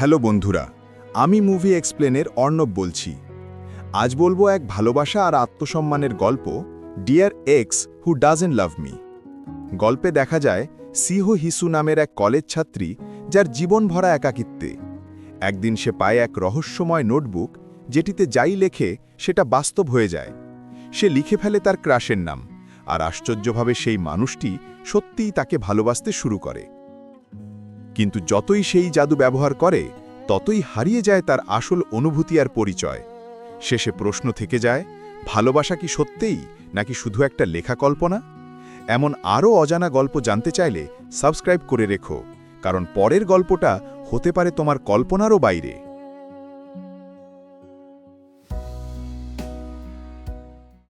Hello বন্ধুরা, আমি movie এক্সপ্লেনের Arnab বলছি। আজ বলব এক ভালোবাসা আর আত্মসম্মানের গল্প dear ex who doesn't love me গল্পে দেখা যায় সিহো হিসু নামের এক কলেজ ছাত্রী যার জীবন ভরা একাকিত্বে। একদিন সে পায় এক রহস্যময় নোটবুক, যেটিতে যাই লেখে সেটা বাস্তব হয়ে যায়। সে লিখে ফেলে তার ক্রাশের নাম, আর আশ্চর্যভাবে সেই মানুষটি সত্যিই তাকে ভালোবাসতে শুরু করে। কিন্তু যতই সেই জাদু ব্যবহার করে, ততই হারিয়ে যায় তার আসল অনুভূতি আর পরিচয়। শেষে প্রশ্ন থেকে যায়, ভালোবাসা কি সত্যিই, নাকি শুধু একটা লেখা কল্পনা এমন আরও অজানা গল্প জানতে চাইলে সাবস্ক্রাইব করে রেখো, কারণ পরের গল্পটা হতে পারে তোমার কল্পনারও বাইরে।